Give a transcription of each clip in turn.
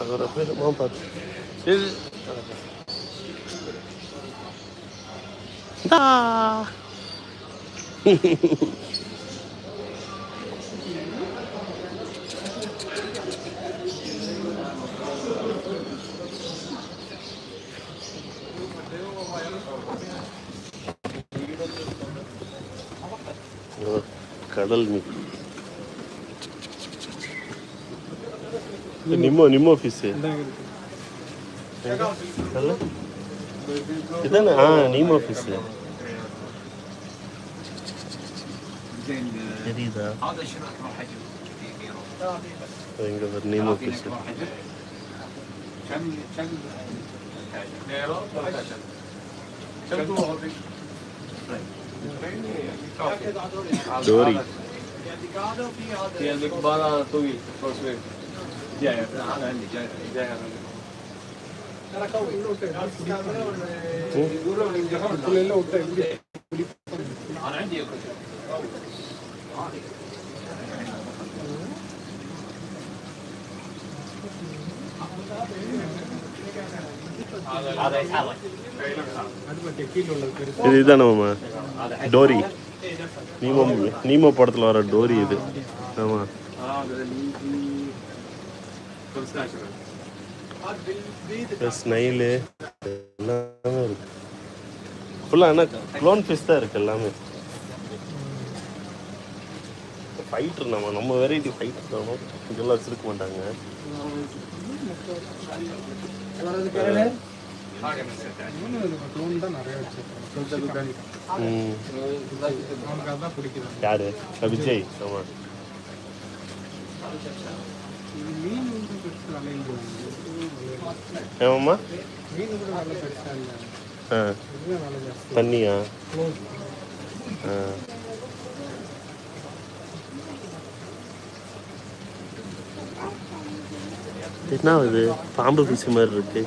Agora pera mão para. Da. கடல் மீன் ನಿಮ್ಮ ನಿಮ್ಮ ಆಫೀಸ್ ಅಲ್ಲ ಇದನ್ನ ಹಾ ನಿಮ್ಮ ಆಫೀಸ್ جديدة هذا شنو اكبر حجم في بيرو؟ نيمو كم كم بيرو؟ كم دوري؟ دوري في عندك طويل இது இதானே மாமா டோரி. நீமோ நீமோ படத்தில் வர டோரி இது. ஆமாம் ப்ளஸ் நெயில் எல்லாமே இருக்கு. ஃபுல்லாக ஆனால் க்ளோன் ஃபிஷ் தான் இருக்குது எல்லாமே. ஃபைட்ரு நம்ம நம்ம வெரைட்டி ஃபைட் தானோ. இதெல்லாம் வச்சுருக்க மாட்டாங்க. யாரு? விஜய். ஆமாம் ஏமாம்மா ஆ. தண்ணியா? ஆ. என்ன இது? பாம்பு பிசு மாதிரி இருக்கு.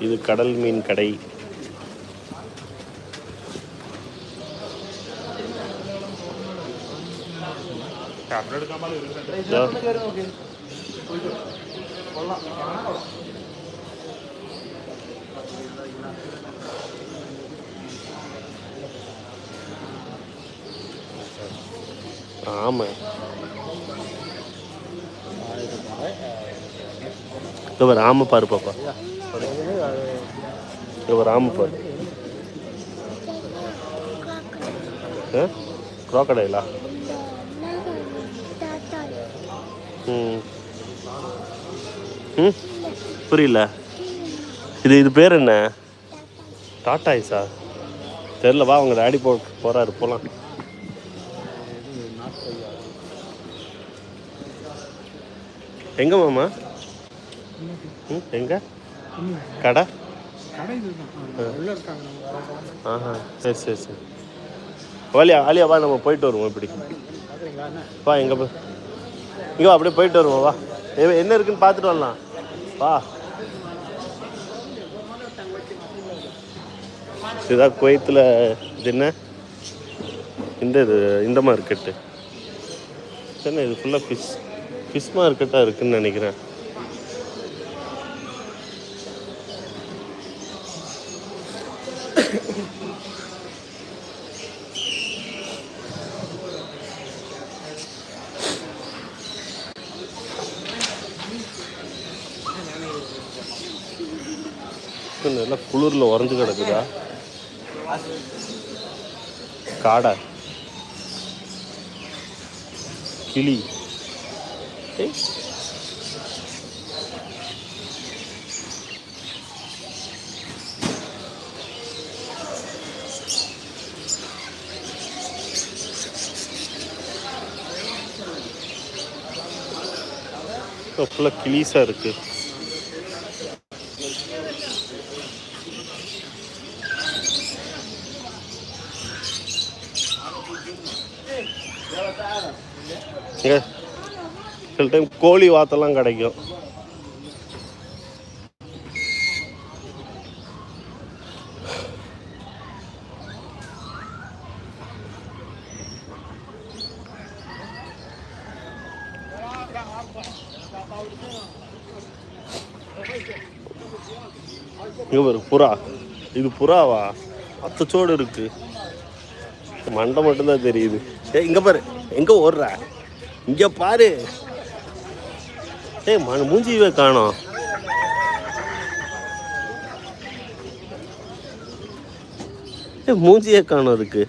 இது கடல் மீன் கடை. இதோ. ஆமா இதோ பாரு பாப்பா இதோ ஒரு பாரு க்ராக்கடைலா ம்? ம்? புரியல. இது இது பேர் என்ன? டாட்டா ஐஸா? தெரில வா அவங்க ஆடி போ போகிறாரு போகலாம் எங்கே மாமா? ம் எங்கே? கடை? ஆஹா சரி சரி சரி. வாலியா ஆலியா வா நம்ம போயிட்டு வருவோம் இப்படி. வா எங்கே போய் இங்கே அப்படியே போயிட்டு வருவோம் வா. என்ன இருக்குன்னு பார்த்துட்டு வரலாம். வா. இதுதான் குவைத்தில் இது என்ன? இந்த இது இந்த மார்க்கெட்டு என்ன இது ஃபுல்லாக ஃபிஷ் ஃபிஷ் மார்க்கெட்டாக இருக்குன்னு நினைக்கிறேன். டக்குன்னு எல்லாம் குளிரில் உறைஞ்சு கிடக்குதா? காடை. கிளி. ஃபுல்லாக கிளீஸாக இருக்குது சில டைம் கோழி வாத்தெல்லாம் கிடைக்கும். இவர் புறா. இது புறாவா? அத்தச்சோடு இருக்கு. மண்டை மட்டும்தான் தெரியுது. ஏ இங்கே பாரு. எங்கே ஓடுற? இங்கே பாரு. ஏய் ம மூஞ்சியவே காணோம். ஏ மூஞ்சியே காணும் அதுக்கு.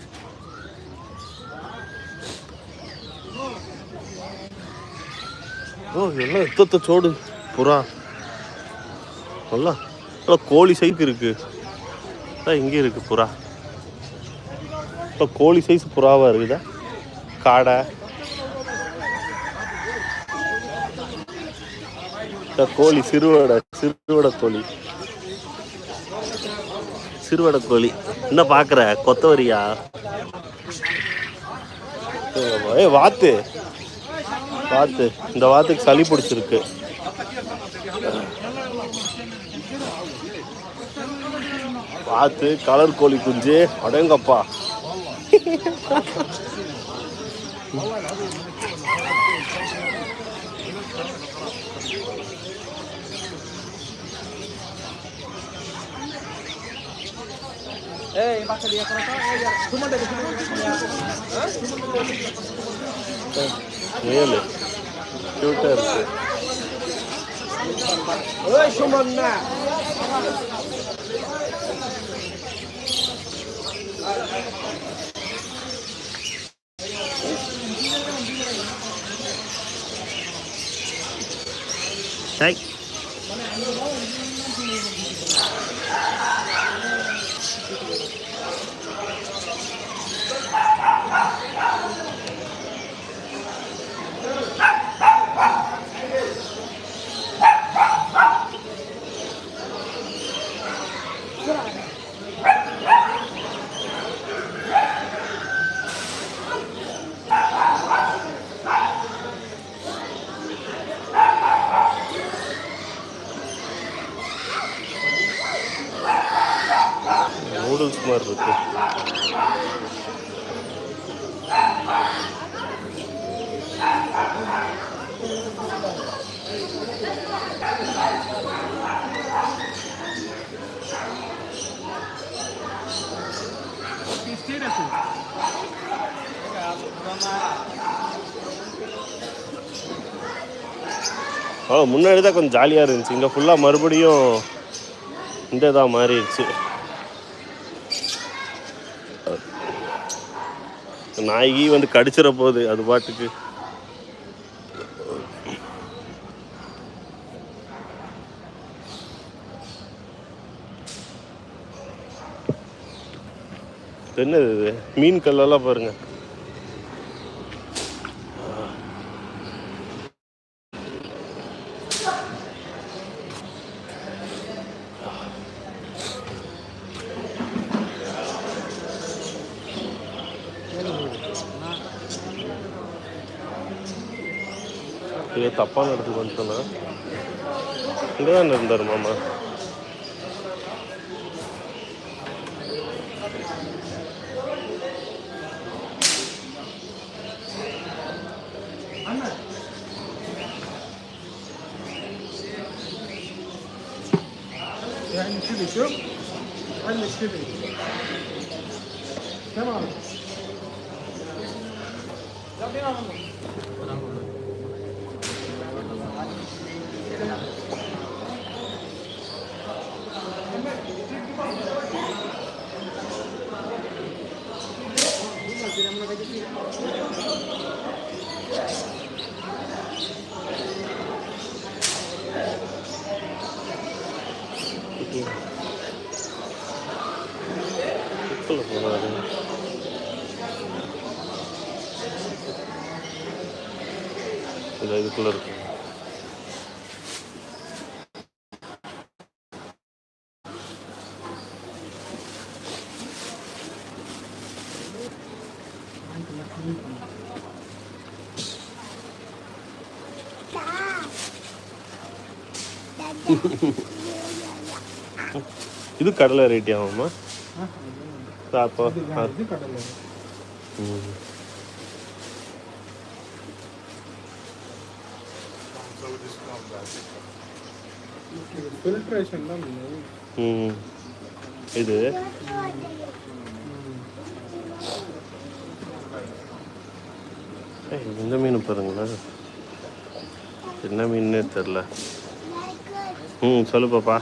ஓ எல்லாம் எத்தத்த சோடு. புறா. நல்லா நல்லா கோழி சைஸ் இருக்கு. இங்கே இருக்கு புறா. இப்போ கோழி சைஸ் புறாவாக இருக்குதா? காடை. கோழி சிறுவடை சிறுவடை கோழி. சிறுவடை கோழி. என்ன பார்க்குற கொத்தவரியா? ஏ வாத்து. வாத்து. இந்த வாத்துக்கு சளி பிடிச்சிருக்கு. வாத்து கலர் கோழி குஞ்சு. அடங்கப்பா. এই বাচ্চা বিয়ে করো তোমার দেখো রিয়েলি সুমন না। நூடுல்ஸ் மாதிரி இருக்கு. ஆ முன்னாடி தான் கொஞ்சம் ஜாலியாக இருந்துச்சு. இங்கே ஃபுல்லாக மறுபடியும் இந்த இதாக மாறிடுச்சு. நாய்கி வந்து கடிச்சிட போகுது அது பாட்டுக்கு. என்னது இது? மீன் கல்லெல்லாம் பாருங்கள் இது தப்பான இடத்துக்கு வந்துட்டோன்னா இங்கே தான் இருந்தார் மாமா Yani şu şu. Ben de şu Tamam. Ya bir anladım. இதுக்குள்ள இருக்கு. இது கடலை ரேட்டி ஆகுமா? அப்போ இது இந்த மீன் பாருங்களேன். என்ன மீன்னே தெரில ம் சொல்லு பாப்பா